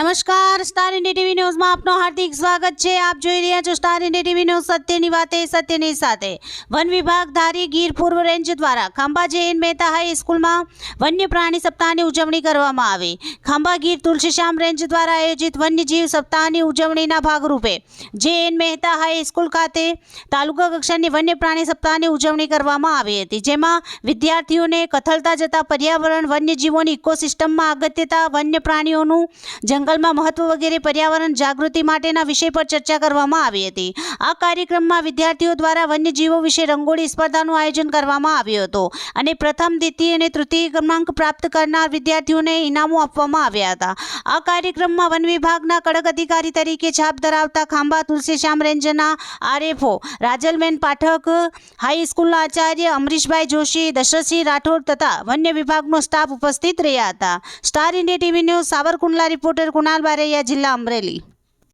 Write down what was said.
નમસ્કાર star India TV ન્યૂઝમાં આપનું હાર્દિક સ્વાગત છે. આપ જોઈ રહ્યા છો સ્ટાર ઇન્ડિયા ટીવી ન્યૂઝ સત્યની વાતે, સત્યની સાથે. વન વિભાગ ધારી ગીર પૂર્વ રેન્જ દ્વારા ખાંભા જૈન મહેતા હાઈ સ્કૂલમાં વન્ય પ્રાણી સપ્તાહની ઉજવણી કરવામાં આવી. ખાંભા ગીર તુલસીશ્યામ રેન્જ દ્વારા આયોજિત વન્યજીવ સપ્તાહની ઉજવણીના ભાગરૂપે જે એન મહેતા હાઈ સ્કૂલ ખાતે તાલુકા કક્ષાની વન્ય પ્રાણી સપ્તાહની ઉજવણી કરવામાં આવી હતી, જેમાં વિદ્યાર્થીઓને કથળતા જતા પર્યાવરણ વન્યજીવોની ઇકોસિસ્ટમમાં અગત્યતા વન્ય પ્રાણીઓનું જંગલમાં મહત્વ વગેરે પર્યાવરણ જાગૃતિ માટેના વિષય પર ચર્ચા કરવામાં આવી હતી. આ કાર્યક્રમમાં વિદ્યાર્થીઓ દ્વારા વન્યજીવો વિશે રંગોળી સ્પર્ધાનું આયોજન કરવામાં આવ્યું હતું અને પ્રથમ, દ્વિતીય અને તૃતીય ક્રમાંક પ્રાપ્ત કરનાર વિદ્યાર્થીઓને ઇનામો આપવામાં આવ્યા હતા. આ કાર્યક્રમમાં વન વિભાગના કડક અધિકારી તરીકે છાપ ધરાવતા ખાંભા તુલસીશ્યામ રેન્જના આરએફઓ, રાજલબેન પાઠક હાઈસ્કૂલના આચાર્ય અમરીશભાઈ જોશી, દશરથસિંહ રાઠોડ તથા વન્ય વિભાગનો સ્ટાફ ઉપસ્થિત રહ્યા હતા. Star India TV news Savarkundla reporter Kunal Baraiya જિલ્લા અમરેલી.